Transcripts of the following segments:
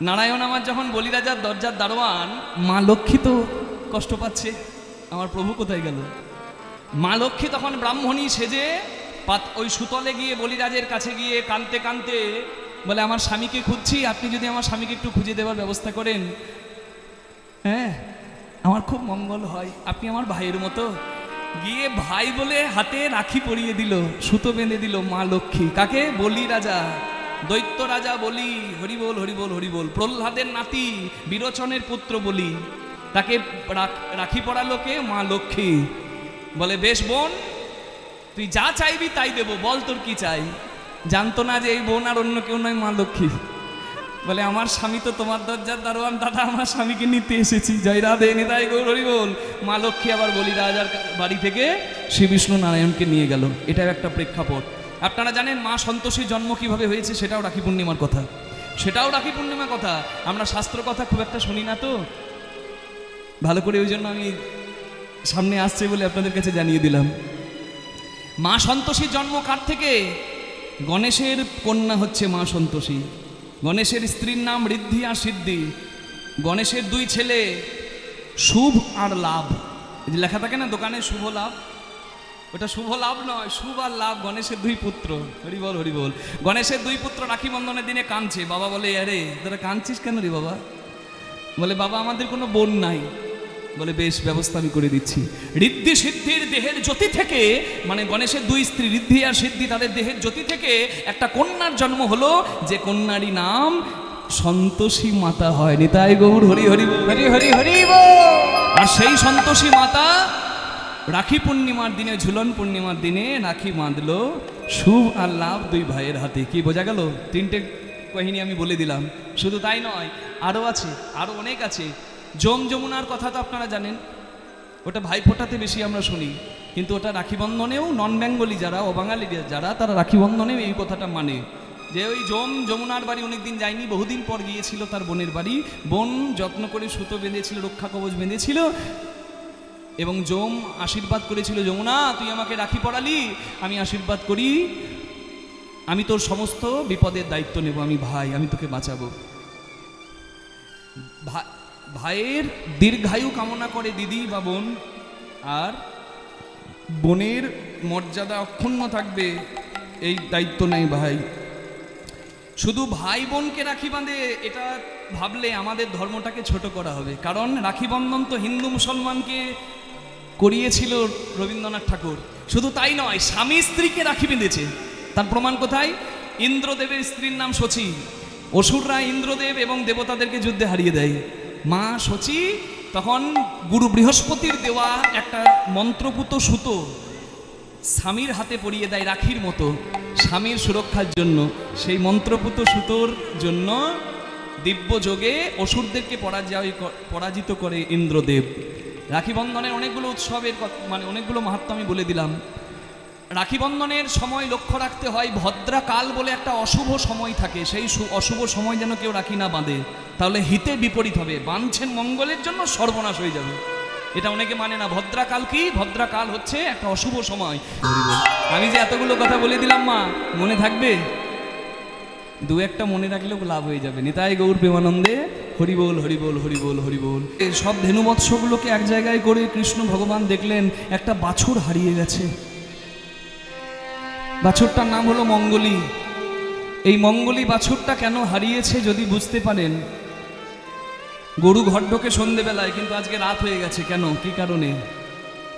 নারায়ণ আমার যখন বলিরাজার দরজার দারোয়ান, মা লক্ষ্মী তো কষ্ট পাচ্ছে, আমার প্রভু কোথায় গেল? মা লক্ষ্মী তখন ব্রাহ্মণী সেজে পাত ওই সুতলে গিয়ে বলিরাজের কাছে গিয়ে কানতে কানতে বলে, আমার স্বামীকে খুঁজছি, আপনি যদি আমার স্বামীকে একটু খুঁজে দেওয়ার ব্যবস্থা করেন। হ্যাঁ আমার খুব মঙ্গল হয়, আপনি আমার ভাইয়ের মতো। গিয়ে ভাই বলে হাতে রাখি পরিয়ে দিল, সুতো বেঁধে দিল মা লক্ষ্মী। কাকে? বলি রাজা দৈত্য রাজা বলি, হরিবোল হরিবোল হরিবোল। প্রহ্লাদের নাতি, বিরোচনের পুত্র বলি। তাকে রাখি পড়ালো কে মা লক্ষ্মী। বলে, বেশ বোন, তুই যা চাইবি তাই দেবো, বল তোর কি চাই? জানতো না যে এই বোন আর অন্য কেউ নয় মা লক্ষ্মী। বলে, আমার স্বামী তো তোমার দরজার দারোয়ান, দাদা, আমার স্বামীকে নিতে এসেছি। জয় রাধে, নিতাই গৌর হরি বল মা লক্ষ্মী আবার বলি, রাজার বাড়ি থেকে শ্রী বিষ্ণু নারায়ণকে নিয়ে গেল। এটাও একটা প্রেক্ষাপট। আপনারা জানেন মা সন্তোষীর জন্ম কীভাবে হয়েছে সেটাও রাখি পূর্ণিমার কথা। সেটাও রাখি পূর্ণিমার কথা। আমরা শাস্ত্র কথা খুব একটা শুনি না তো। ভালো করে ওই জন্য আমি সামনে আসছে বলে আপনাদের কাছে জানিয়ে দিলাম। মা সন্তোষীর জন্ম কার থেকে? গণেশের কন্যা হচ্ছে মা সন্তোষী। গণেশের স্ত্রীর নাম ঋদ্ধি আর সিদ্ধি। গণেশের দুই ছেলে শুভ আর লাভ। লেখা থাকে না, দোকানে শুভ লাভ ওটা শুভ লাভ নয় শুভ আর লাভ গণেশের দুই পুত্র। হরি বল হরি বল। গণেশের দুই পুত্র রাখি বন্ধনের দিনে কাঁদছে। বাবা বলে আরে তোরা কাঁদছিস কেন রে বাবা? বলে বাবা আমাদের কোনো বোন নাই। বলে বেশ ব্যবস্থা আমি করে দিচ্ছি। ঋদ্ধি সিদ্ধির দেহের জ্যোতি থেকে মানে গণেশের দুই স্ত্রী ঋদ্ধি আর সিদ্ধি তাদের দেহের জ্যোতি থেকে একটা কন্যার জন্ম হলো যে কন্যারই নাম সন্তোষী মাতা হয় নিতাই গৌর হরি হরি হরি হরি হরি আর সেই সন্তোষী মাতা রাখি পূর্ণিমার দিনে, ঝুলন পূর্ণিমার দিনে রাখি বাঁধলো, শুভ আর লাভ দুই ভাইয়ের হাতে। কি বোঝা গেল? তিনটে কাহিনী আমি বলে দিলাম। শুধু তাই নয় আরও আছে আরও অনেক আছে। যম যমুনার কথা তো আপনারা জানেন। ওটা ভাই ফোটাতে বেশি আমরা শুনি। কিন্তু ওটা রাখি বন্ধনেও নন বেঙ্গলি যারা, অবাঙালি যারা, তারা রাখি বন্ধনেও এই কথাটা মানে। যে ওই যম যমুনার বাড়ি অনেকদিন যায়নি, বহুদিন পর গিয়েছিল তার বোনের বাড়ি। বোন যত্ন করে সুতো বেঁধেছিল, রক্ষা কবচ বেঁধেছিল। এবং যম আশীর্বাদ করেছিল, যমুনা, তুই আমাকে রাখি পড়ালি, আমি আশীর্বাদ করি। আমি তোর সমস্ত বিপদের দায়িত্ব নেব, আমি ভাই, আমি তোকে বাঁচাবো। ভাইয়ের দীর্ঘায়ু কামনা করে দিদি বা বোন, আর বোনের মর্যাদা অক্ষুণ্ণ থাকবে, এই দায়িত্ব নেই ভাই। শুধু ভাই বোনকে রাখি বাঁধে, এটা ভাবলে আমাদের ধর্মটাকে ছোট করা হবে। কারণ রাখি বন্ধন তো হিন্দু মুসলমানকে করিয়েছিল রবীন্দ্রনাথ ঠাকুর। শুধু তাই নয়, স্বামী স্ত্রীকে রাখি বেঁধেছে। তার প্রমাণ কোথায়? ইন্দ্রদেবের স্ত্রীর নাম শচী। অসুররা ইন্দ্রদেব এবং দেবতাদেরকে যুদ্ধে হারিয়ে দেয়। মা শচী তখন গুরু বৃহস্পতির দেওয়া একটা মন্ত্রপুত সুতো স্বামীর হাতে পরিয়ে দেয় রাখির মতো স্বামীর সুরক্ষার জন্য। সেই মন্ত্রপুত সুতোর জন্য দিব্য যোগে অসুরদেরকে পরাজয় পরাজিত করে ইন্দ্রদেব। রাখি বন্ধনের অনেকগুলো উৎসবের মানে অনেকগুলো মাহাত্ম আমি বলে দিলাম। রাখি বন্ধনের সময় লক্ষ্য রাখতে হয় ভদ্রাকাল বলে একটা অশুভ সময় থাকে। সেই অশুভ সময় যেন কেউ রাখি না বাঁধে। তাহলে হিতে বিপরীত হবে। বাঁধছেন মঙ্গলের জন্য সর্বনাশ হয়ে যাবে। এটা অনেকে মানে না। ভদ্রাকাল কি? ভদ্রাকাল হচ্ছে একটা অশুভ সময়। আমি যে এতগুলো কথা বলে দিলাম মা, মনে থাকবে? দু একটা মনে রাখলেও লাভ হয়ে যাবে। নিতাই গৌর প্রেমানন্দে হরিবোল হরিবোল হরিবোল হরিবোল। এই সব ধেনু মৎস্যগুলোকে এক জায়গায় করে কৃষ্ণ ভগবান দেখলেন, একটা বাছুর হারিয়ে গেছে। বাছুরটার নাম হলো মঙ্গলী। এই মঙ্গলী বাছুরটা কেন হারিয়েছে যদি বুঝতে পারেন? গরু ঘর ঢোকে সন্ধেবেলায়, কিন্তু আজকে রাত হয়ে গেছে, কেন? কি কারণে?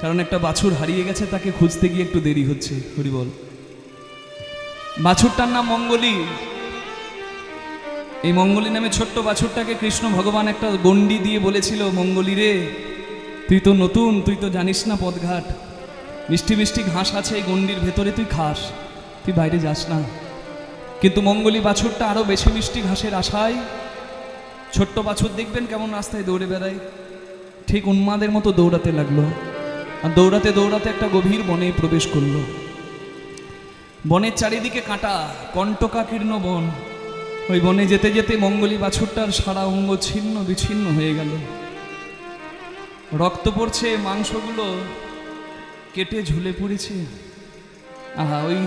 কারণ একটা বাছুর হারিয়ে গেছে, তাকে খুঁজতে গিয়ে একটু দেরি হচ্ছে। হরিবল। বাছুরটার নাম মঙ্গলী। এই মঙ্গলী নামে ছোট্ট বাছুরটাকে কৃষ্ণ ভগবান একটা গণ্ডি দিয়ে বলেছিল, মঙ্গলী রে, তুই তো নতুন, তুই তো জানিস না পথঘাট। মিষ্টি মিষ্টি ঘাস আছে এই গণ্ডির ভেতরে, তুই খাস, তুই বাইরে যাস না। কিন্তু মঙ্গলী বাছুরটা আরও বেশি মিষ্টি ঘাসের আশায়, ছোট্ট বাছুর দেখবেন কেমন রাস্তায় দৌড়ে বেড়ায়। ঠিক উন্মাদের মতো দৌড়াতে লাগল। আর দৌড়াতে দৌড়াতে একটা গভীর বনে প্রবেশ করল। বনের চারিদিকে কাঁটা, কণ্টকাকীর্ণ বন। ওই বনে যেতে যেতে মঙ্গলী বাছুরটার সারা অঙ্গ ছিন্ন বিচ্ছিন্ন হয়ে গেল। রক্ত পড়ছে মাংসগুলো, কেটে ঝুলে পড়েছে। আহা, ওই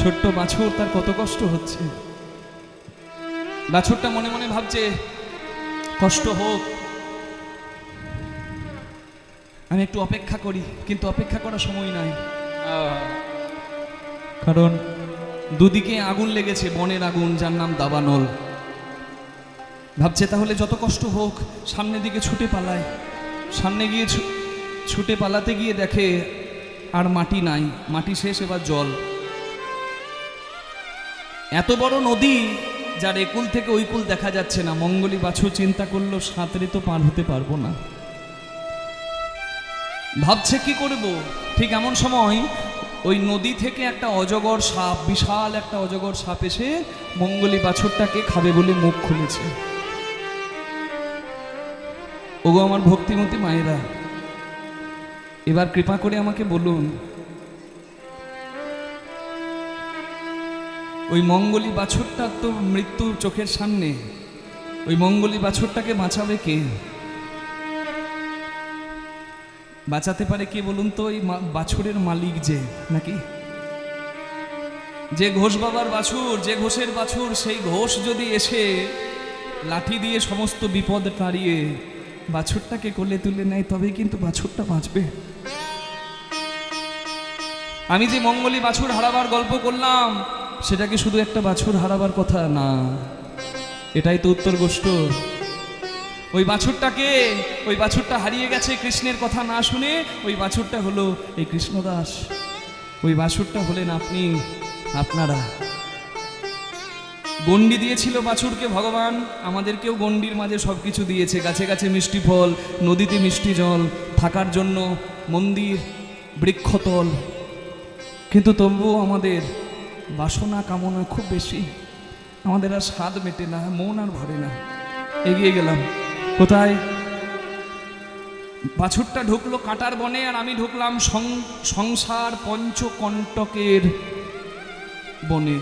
ছোট্ট বাছুর তার কত কষ্ট হচ্ছে। বাছুরটা মনে মনে ভাবছে, কষ্ট হোক। আমি একটু অপেক্ষা করি, কিন্তু অপেক্ষা করার সময় নাই। কারণ দুদিকে আগুন লেগেছে, বনের আগুন, যার নাম দাবানল। ভাবছে তাহলে যত কষ্ট হোক, সামনের দিকে ছুটে পালায়। সামনে গিয়ে ছুটে পালাতে গিয়ে দেখে আর মাটি নাই, মাটি শেষ, এবার জল। এত বড় নদী, যার একুল থেকে ওই কুল দেখা যাচ্ছে না। মঙ্গলী বাছুর চিন্তা করল, সাঁতরে তো পার হতে পারব না। ভাবছে কি করব? ঠিক এমন সময় ওই নদী থেকে একটা অজগর সাপ, বিশাল একটা অজগর সাপ এসে মঙ্গলী বাছরটাকে খাবে বলে মুখ খুলেছে। ওগো আমার ভক্তিমতী মায়েরা, এবার কৃপা করে আমাকে বলুন, ওই মঙ্গলী বাছুরটার তো মৃত্যু চোখের সামনে, ওই মঙ্গলী বাছরটাকে বাঁচাবে কে? বাঁচাতে পারে কে বলুন তো ওই বাছুরের মালিক যে, নাকি? যে ঘোষ বাবার বাছুর, যে ঘোষের বাছুর, সেই ঘোষ যদি এসে লাঠি দিয়ে সমস্ত বিপদ তাড়িয়ে বাছুরটাকে কোলে তুলে নেয়, তবেই কিন্তু বাছুরটা বাঁচবে। আমি যে মঙ্গলী বাছুর হারাবার গল্প করলাম, সেটা কি শুধু একটা বাছুর হারাবার কথা? না। এটাই তো উত্তর গোষ্ঠ ওই বাছুরটাকে, ওই বাছুরটা হারিয়ে গেছে কৃষ্ণের কথা না শুনে, ওই বাছুরটা হলো এই কৃষ্ণদাস। ওই বাছুরটা হলেন আপনি, আপনারা। গন্ডি দিয়েছিল বাছুরকে, ভগবান, আমাদেরকেও গন্ডির মাঝে সব কিছু দিয়েছে। গাছে গাছে মিষ্টি ফল, নদীতে মিষ্টি জল, থাকার জন্য মন্দির, বৃক্ষতল। কিন্তু তবুও আমাদের বাসনা, কামনা খুব বেশি। আমাদের আর স্বাদ মেটে না, মন আর ভরে না। এগিয়ে গেলাম। কোথায়? বাছুরটা ঢুকলো কাটার বনে আর আমি ঢুকলাম সংসার পঞ্চকণ্টকের বনে।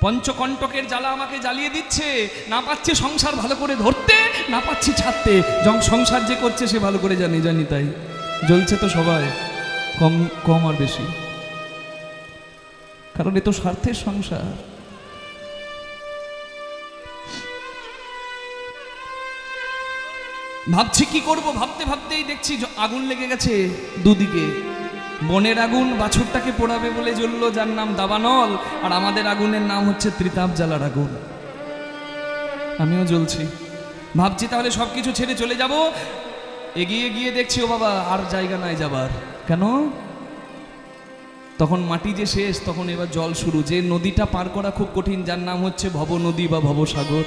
পঞ্চকণ্টকের জ্বালা আমাকে জ্বালিয়ে দিচ্ছে। না পাচ্ছে সংসার ভালো করে ধরতে, না পাচ্ছি ছাড়তে। যখন সংসার যে করছে সে ভালো করে জানি জানি তাই। জ্বলছে তো সবাই, কম কম আর বেশি। কারণ এ তো স্বার্থের সংসার। ভাবছি কি করব? ভাবতে ভাবতেই দেখছি আগুন লেগে গেছে দুদিকে। বনের আগুন বাছুরটাকে পোড়াবে বলে জ্বললো যার নাম দাবানল, আর আমাদের আগুনের নাম হচ্ছে ত্রিতাপ জ্বালার আগুন। আমিও জ্বলছি। ভাবছি তাহলে সব কিছু ছেড়ে চলে যাব। এগিয়ে গিয়ে দেখছি, ও বাবা, আর জায়গা নাই যাবার। কেন? তখন মাটি যে শেষ, তখন এবার জল শুরু। যে নদীটা পার করা খুব কঠিন, যার নাম হচ্ছে ভব নদী বা ভবসাগর।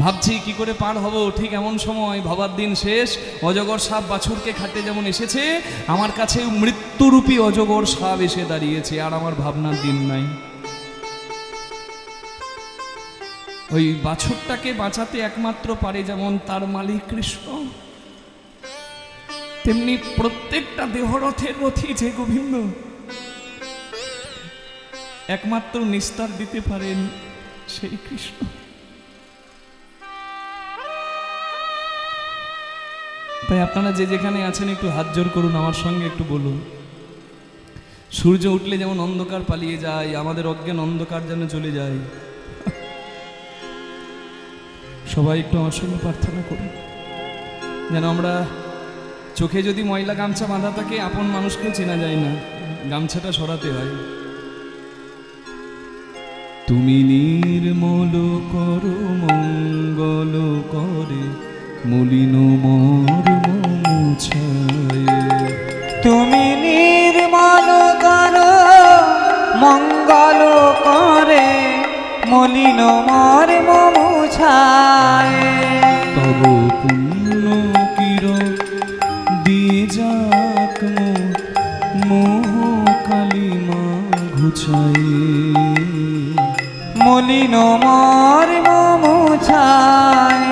ভাবছি কি করে পার হব, ঠিক এমন সময় ভবার দিন শেষ, অজগর সাপ বাছুরকে খাটে যেমন এসেছে, আমার কাছে মৃত্যুরূপী অজগর সাপ এসে দাঁড়িয়েছে, আর আমার ভাবনার দিন নাই। ওই বাছুরটাকে বাঁচাতে একমাত্র পারে যেমন তার মালিক কৃষ্ণ, তেমনি প্রত্যেকটা দেহরথের রথি যে গোবিন্দ। একমাত্র নিস্তার দিতে পারেন সেই কৃষ্ণ। তাই আপনারা যে যেখানে আছেন একটু হাত জোর করুন, আমার সঙ্গে একটু বলুন। সূর্য উঠলে যেমন অন্ধকার পালিয়ে যায়, আমাদের অজ্ঞান অন্ধকার যেন চলে যায়। সবাই একটু আমার সঙ্গে প্রার্থনা করুন। যেন আমরা চোখে যদি ময়লা গামছা বাঁধা থাকে, আপন মানুষকেও চেনা যায় না, গামছাটা সরাতে হয়। তুমি নির্মল করো, মঙ্গল করে, মলিন মর মলিন মর্ম মুছায় তব পুণ্য কিরণ দিয়ে যাক মোহ কালিমা ঘুচায়। মলিন মর্ম মুছায়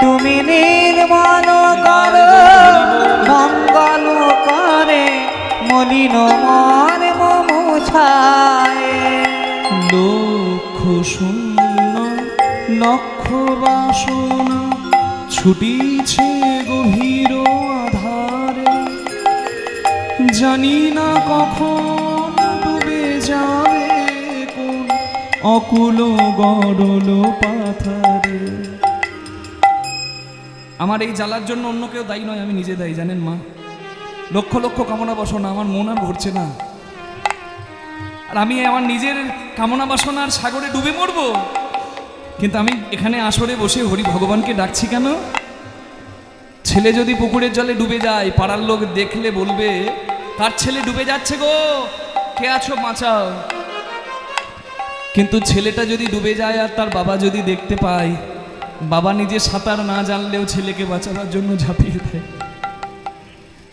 তুমি নির্মল কর। লক্ষ বাসনা ছুটিছে গভীর আধারে। জানি না কখন ডুবে যাবে কোন অকুল গরল পাথারে। আমার এই জ্বালার জন্য অন্য কেউ দায়ী নয়, আমি নিজে দায়ী, জানেন মা? লক্ষ লক্ষ কামনা বাসনা, আমার মন আর ভরছে না। আর আমি আমার নিজের কামনা বাসনার সাগরে ডুবে মরবো? কিন্তু আমি এখানে আসরে বসে হরি ভগবানকে ডাকছি কেন? ছেলে যদি পুকুরের জলে ডুবে যায়, পাড়ার লোক দেখলে বলবে তার ছেলে ডুবে যাচ্ছে গো? কে আছো বাঁচাও? কিন্তু ছেলেটা যদি ডুবে যায় আর তার বাবা যদি দেখতে পায়, বাবা নিজে সাঁতার না জানলেও ছেলেকে বাঁচাবার জন্য ঝাঁপিয়ে দেয়।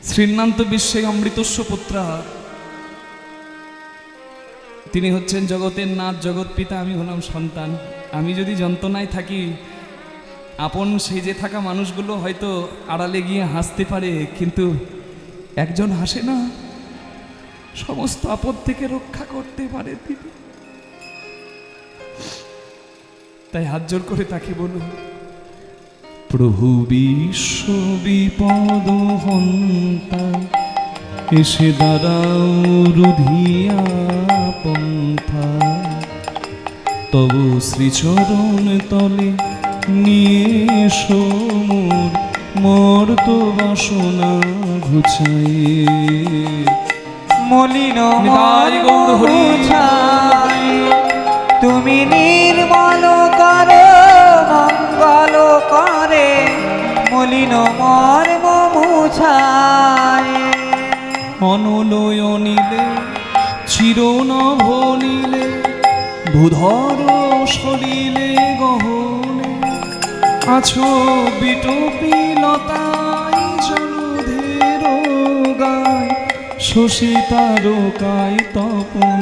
শ্রীনান্ত বিশ্বে অমৃতস্ব পুত্রা। তিনি হচ্ছেন জগতের নাথ, জগৎ পিতা, আমি হলাম সন্তান। আমি যদি যন্ত্রণায় থাকি, আপন সেজে থাকা মানুষগুলো হয়তো আড়ালে গিয়ে হাসতে পারে, কিন্তু একজন হাসে না। সমস্ত আপদ থেকে রক্ষা করতে পারে তিনি। তাই হাত জোর করে তাকে বলুন, প্রভু বিশ্ব বিপদ হন্তা এসে দাঁড়াও রুধিয়া পন্থা। তব শ্রীচরণ তলে নিয়ে সমুর তো বাসনা ঘুচাই মলিন নিতাই গৌর হরি। তুমি নির্মল কর অনলয়নিলে চিরনভনিলে ভূধর সলিলে গহনে। আছো বিটপিলতাই জলধের গায় শশী তারকায় তপন।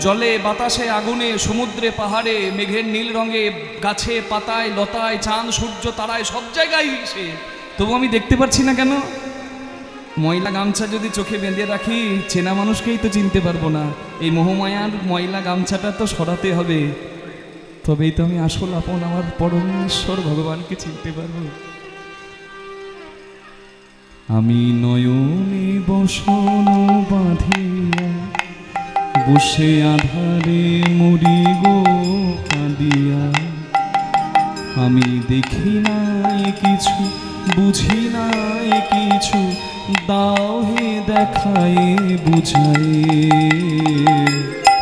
জলে বাতাসে আগুনে, সমুদ্রে পাহাড়ে, মেঘের নীল রঙে, গাছে পাতায় লতায়, চাঁদ সূর্য তারায়, সব জায়গায় সে। তবু আমি দেখতে পাচ্ছি না কেন? ময়লা গামছা যদি চোখে বেঁধে রাখি, চেনা মানুষকেই তো চিনতে পারব না। এই মোহমায়ার ময়লা গামছাটা তো সরাতে হবে। তবেই তো আমি আসল আপন, আমার পরমেশ্বর ভগবানকে চিনতে পারব। আমি নয়নে বসন বাঁধিয়া, বসে আধারে মরি গো কাঁদিয়া। আমি দেখি নাই কিছু, বুঝি নাই কিছু দাও হে দেখায় বুঝাই।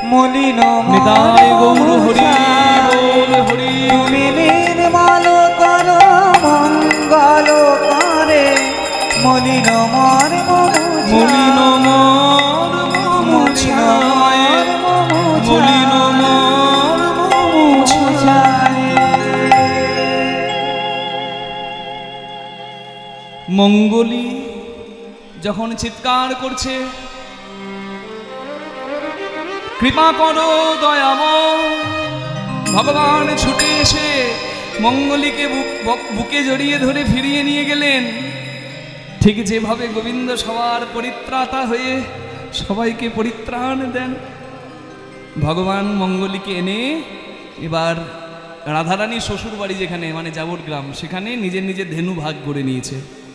মলিন নিতাই গৌর হরি বল হরি। তুমি নির্মল যখন চিৎকার করছে, কৃপা করো দয়াম। ভগবান ছুটে এসে মঙ্গলীকে বুক- জড়িয়ে ধরে ফিরিয়ে নিয়ে গেলেন। ঠিক যেভাবে গোবিন্দ সবার পরিত্রাতা হয়ে সবাইকে পরিত্রাণ দেন, ভগবান মঙ্গলীকে এনে এবার রাধারানী শ্বশুর বাড়ি যেখানে মানে যাবর গ্রাম সেখানে নিজের নিজের ধেনু ভাগ করে নিয়েছে।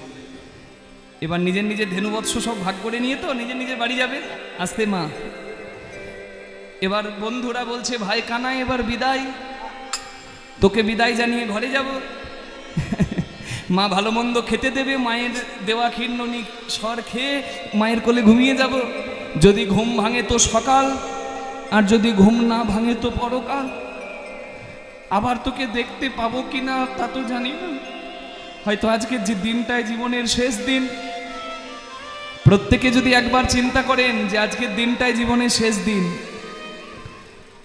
এবার নিজের নিজের ধেনু বৎস সব ভাগ করে নিয়ে তো নিজের নিজের বাড়ি যাবে। আসতে মা। এবার বন্ধুরা বলছে, ভাই কানাই এবার বিদায়। তোকে বিদায় জানিয়ে ঘরে যাব। মা ভালো মন্দ খেতে দেবে, মায়ের দেওয়া ক্ষীর্ণনি সর খেয়ে মায়ের কোলে ঘুমিয়ে যাব। যদি ঘুম ভাঙে তো সকাল, আর যদি ঘুম না ভাঙে তো পরকাল। আবার তোকে দেখতে পাবো কি না তা তো জানি না। হয়তো আজকের যে দিনটাই জীবনের শেষ দিন প্রত্যেকে যদি একবার চিন্তা করেন যে আজকের দিনটাই জীবনের শেষ দিন,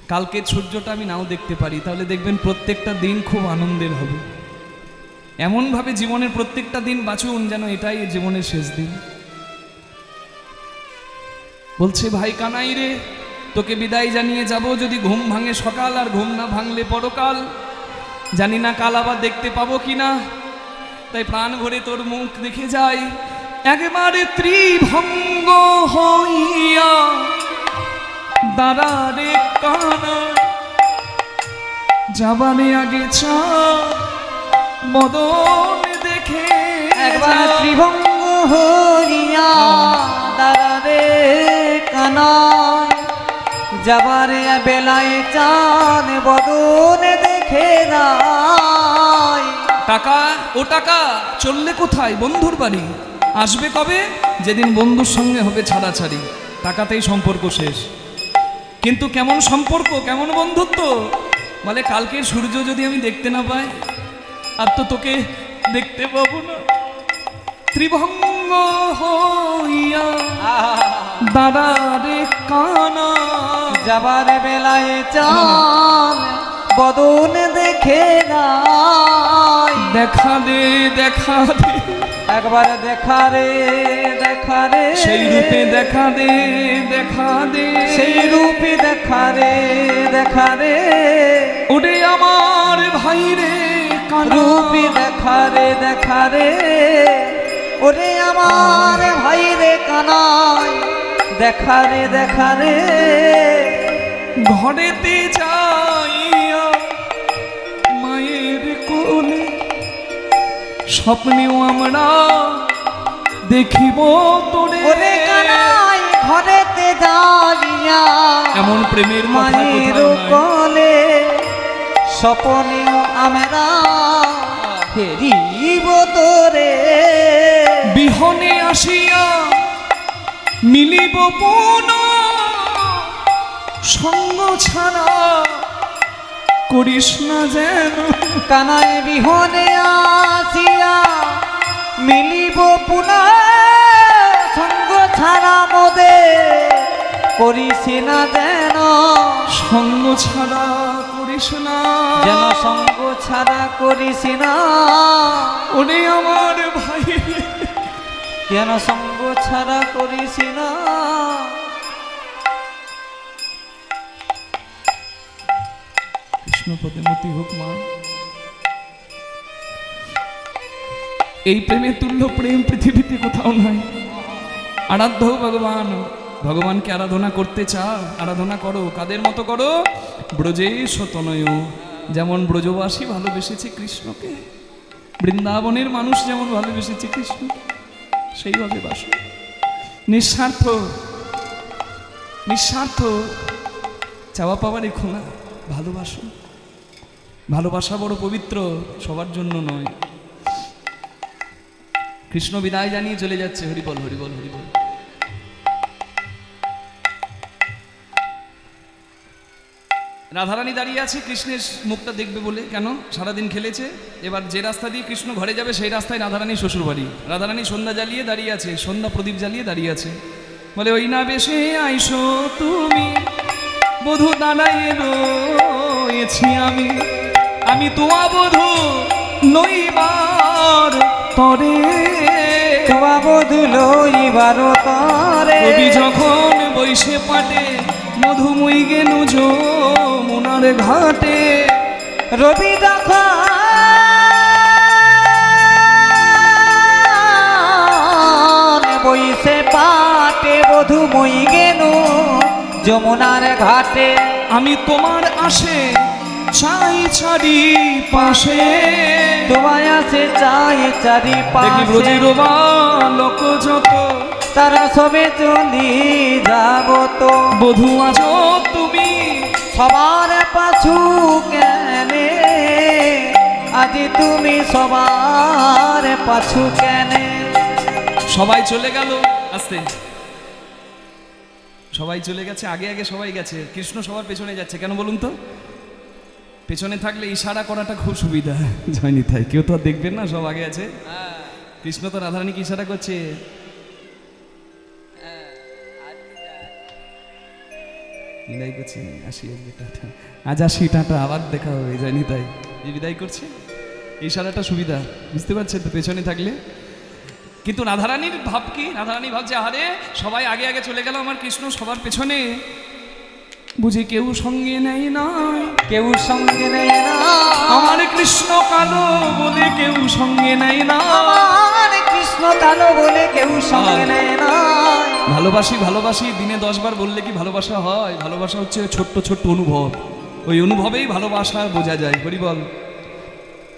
কালকের সূর্যটা আমি নাও দেখতে পারি, তাহলে দেখবেন প্রত্যেকটা দিন খুব আনন্দের হবে। এমনভাবে জীবনের প্রত্যেকটা দিন বাঁচুন যেন এটাই জীবনের শেষ দিন। বলছে, ভাই কানাই রে, তোকে বিদায় জানিয়ে যাব যদি ঘুম ভাঙে সকাল আর ঘুম না ভাঙলে পরকাল। জানি না কাল আবার দেখতে পাবো কি না। তাই প্রাণ ভরে তোর মুখ দেখে যাই। একবারে ত্রিভঙ্গ হইয়া দাঁড়ারে কানা। যাবানে আগে চা মদন দেখে একবার। ত্রিভঙ্গ হরিয়া দাঁড়াবে কানায় যাবার বেলায় চান বদন দেখে নাই। টাকা ও টাকা চললে কোথায় বন্ধুর বাড়ি? আসবে কবে? যেদিন বন্ধুর সঙ্গে হবে ছাড়াছাড়ি। টাকাতেই সম্পর্ক শেষ। কিন্তু কেমন সম্পর্ক কেমন বন্ধুত্ব? বলে কালকের সূর্য যদি আমি দেখতে না পাই আর তো তোকে দেখতে পাবো না। ত্রিভঙ্গ হইয়া দাদা রে কানা। যাবার বেলায় চান বদন দেখে না দেখা দে দেখা একবার দেখা রে দেখা রে। সেই রূপে দেখা দে দেখা দে। সেই রূপে দেখা রে দেখা রে। ওরে আমার ভাই রে রূপে দেখা রে দেখা রে। ওরে আমার ভাই রে কানায় দেখা রে দেখা রে। ঘরেতে যাইয়া স্বপ্নেও আমরা দেখিব তোরে ঘরেতে যাইয়া এমন প্রেমের মায়ের। কোলে স্বপনেও আমরা ফেরিব তোরে বিহনে আসিয়া মিলিব পুন সঙ্গ ছাড়া করিস না যেন। কানায় বিহনে আসিয়া মিলিব পুনঃ। সঙ্গ ছাড়া মোদে করিস না যেন। সঙ্গ ছাড়া করিস না। যেন সঙ্গ ছাড়া করিস না। ওরে আমার ভাই। যেন সঙ্গ ছাড়া করিস না? কৃষ্ণ পদেমতি হোক মা। এই প্রেমে তুল্য প্রেম পৃথিবীতে কোথাও নাই আরাধ্য ভগবান, ভগবানকে আরাধনা করতে চাও, আরাধনা করো, কাদের মতো করো? ব্রজেশ তনয়। যেমন ব্রজবাসী ভালোবেসেছে কৃষ্ণকে, বৃন্দাবনের মানুষ যেমন ভালোবেসেছে কৃষ্ণ সেইভাবে বাসো। নিঃস্বার্থ নিঃস্বার্থ, চাওয়া পাওয়া রেখো ভালোবাসো। ভালোবাসা বড় পবিত্র, সবার জন্য নয়। কৃষ্ণ বিদায় জানিয়ে চলে যাচ্ছে, হরিবল হরিবল হরিবল। রাধারানী দাঁড়িয়ে আছে, কৃষ্ণের মুখটা দেখবে বলে। কেন? সারাদিন খেলেছে। এবার যে রাস্তা দিয়ে কৃষ্ণ ঘরে যাবে, সেই রাস্তায় রাধারানী শ্বশুর বাড়ি রাধারানী সন্ধ্যা জ্বালিয়ে দাঁড়িয়ে আছে, সন্ধ্যা প্রদীপ জ্বালিয়ে দাঁড়িয়ে আছে। বলে, ওই না বেশে আইসো তুমি। বধু দাঁড়াই রয়েছি আমি। আমি তোমা বধু নইবার তরে তোমা বধুল এবার তরে কবি যখন বৈশে পাটে মধুময়ী গেনু যমুনার ঘাটে। রবি যখন বইসে পাটে বধু মই গেনু যমুনার ঘাটে। আমি তোমার আসে চাই ছাড়ি পাশে। তোমায় আছে চাই চারি পাশে। ব্রজের লোক যত। তারা সবে চলি যাব তো বধু আজ তুমি। সবার পাছু কেনে? আজি তুমি সবার পাছু কেনে? সবাই চলে গেল আস্তে। সবাই চলে গেছে আগে আগে সবাই গেছে। কৃষ্ণ সবার পেছনে যাচ্ছে কেন বলুন তো? পেছনে থাকলে ইশারা করাটা খুব সুবিধা। জয়নি তাই কেউ তো আর দেখবেন না সব আগে আছে। কৃষ্ণ তো রাধারানীকে ইশারা করছে? বিদায় করছি আসি টাটা আজ আসি টাটা আবার দেখা হবে জানি তাই। যে বিদায় করছে। ইশারাটা সুবিধা বুঝতে পারছেন তো পেছনে থাকলে। কিন্তু রাধারানীর ভাব কি? রাধারানী ভাবছে আহারে সবাই আগে আগে চলে গেল আমার কৃষ্ণ সবার পেছনে। বুঝে কেউ সঙ্গে নেই নয় কেউ সঙ্গে নেই না। আমার কৃষ্ণ কালো বলে কেউ সঙ্গে নেই না। আমার কৃষ্ণ কালো বলে কেউ সঙ্গে। নেই না ভালোবাসি ভালোবাসি দিনে দশবার বললে কি ভালোবাসা হয়? ভালোবাসা হচ্ছে ছোট্ট ছোট্ট অনুভব। ওই অনুভবেই ভালোবাসা বোঝা যায়। হরি বল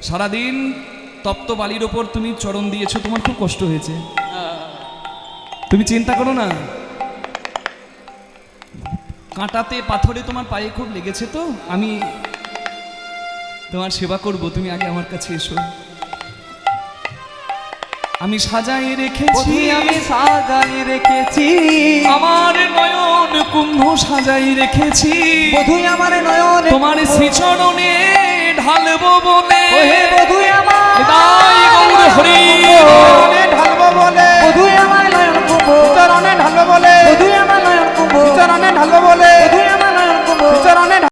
সারাদিন তপ্ত বালির ওপর তুমি চরণ দিয়েছ তোমার খুব কষ্ট হয়েছে। তুমি চিন্তা করো না কাঁটাতে পাথরে তোমার পায়ে খুব লেগেছে তো? আমি তোমার সেবা করব তুমি আগে আমার কাছে এসো। আমি সাজাই রেখেছি। আমি সাজাই রেখেছি। আমার নয়ন কুম্ভ সাজাই রেখেছি। বধুই আমার নয়ন তোমার শ্রীচরণে ঢালবো বলে। বধুই আমার তাই গৌর হরি। ঢালব বলে। বধুই আমার নয়ন কুম্ভ। চরণে ঢালবো বলে। বধুই চরণে ঢালবো বলে। চরণে